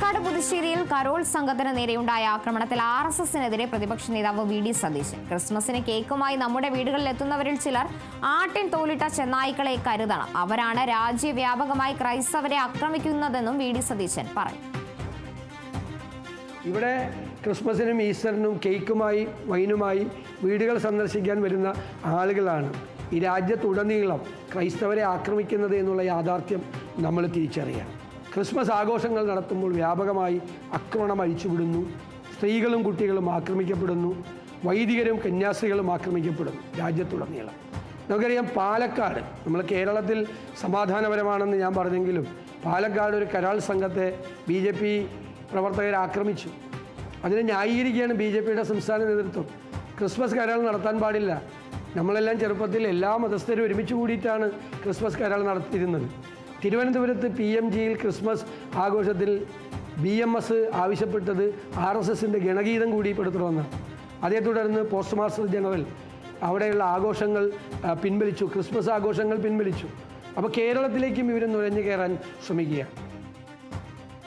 Palakkad പുതുശ്ശേരിയിൽ Carol സംഘത്തിന് നേരെയുണ്ടായ ആക്രമണത്തിൽ ആർ എസ് എസിനെതിരെ പ്രതിപക്ഷ നേതാവ് വി ഡി സതീശൻ. ക്രിസ്മസിന് കേക്കുമായി നമ്മുടെ വീടുകളിൽ എത്തുന്നവരിൽ ചിലർ ആട്ടിൻ തോലിട്ട ചെന്നായ്ക്കളെ കരുതണം. അവരാണ് രാജ്യവ്യാപകമായി ക്രൈസ്തവരെ ആക്രമിക്കുന്നതെന്നും വി ഡി സതീശൻ പറഞ്ഞു ഇവിടെ ക്രിസ്മസിനും ഈസ്റ്ററിനും കേക്കുമായി വൈനുമായി വീടുകൾ സന്ദർശിക്കാൻ വരുന്ന ആളുകളാണ് ഈ രാജ്യത്തുടനീളം ക്രൈസ്തവരെ ആക്രമിക്കുന്നത് എന്നുള്ള യാഥാർത്ഥ്യം നമ്മൾ തിരിച്ചറിയാം ക്രിസ്മസ് ആഘോഷങ്ങൾ നടത്തുമ്പോൾ വ്യാപകമായി ആക്രമണം അഴിച്ചുവിടുന്നു. സ്ത്രീകളും കുട്ടികളും ആക്രമിക്കപ്പെടുന്നു. വൈദികരും കന്യാസ്ത്രീകളും ആക്രമിക്കപ്പെടുന്നു. രാജ്യത്തുടനീളം. നമുക്കറിയാം പാലക്കാട് നമ്മൾ കേരളത്തിൽ സമാധാനപരമാണെന്ന് ഞാൻ പറഞ്ഞെങ്കിലും പാലക്കാട് ഒരു കരാൾ സംഘത്തെ ബി ജെ പി പ്രവർത്തകർ ആക്രമിച്ചു. അതിനെ ന്യായീകരിക്കുകയാണ് ബി ജെ പിയുടെ സംസ്ഥാന നേതൃത്വം. ക്രിസ്മസ് കരാൾ നടത്താൻ പാടില്ല. നമ്മളെല്ലാം ചെറുപ്പത്തിൽ എല്ലാ മതസ്ഥരും ഒരുമിച്ച് കൂടിയിട്ടാണ് ക്രിസ്മസ് കരാൾ നടത്തിയിരുന്നത്. തിരുവനന്തപുരത്ത് പി എം ജിയിൽ ക്രിസ്മസ് ആഘോഷത്തിൽ ബി എം എസ് ആവശ്യപ്പെട്ടത് ആർ എസ് എസിന്റെ ഗണഗീതം കൂടി പെടുത്തണമെന്നാണ് അതേ തുടർന്ന് പോസ്റ്റ് മാസ്റ്റർ ജനറൽ അവിടെയുള്ള ആഘോഷങ്ങൾ പിൻവലിച്ചു. ക്രിസ്മസ് ആഘോഷങ്ങൾ പിൻവലിച്ചു. അപ്പോൾ കേരളത്തിലേക്കും ഇവർ നുഴഞ്ഞു കയറാൻ ശ്രമിക്കുകയാണ്.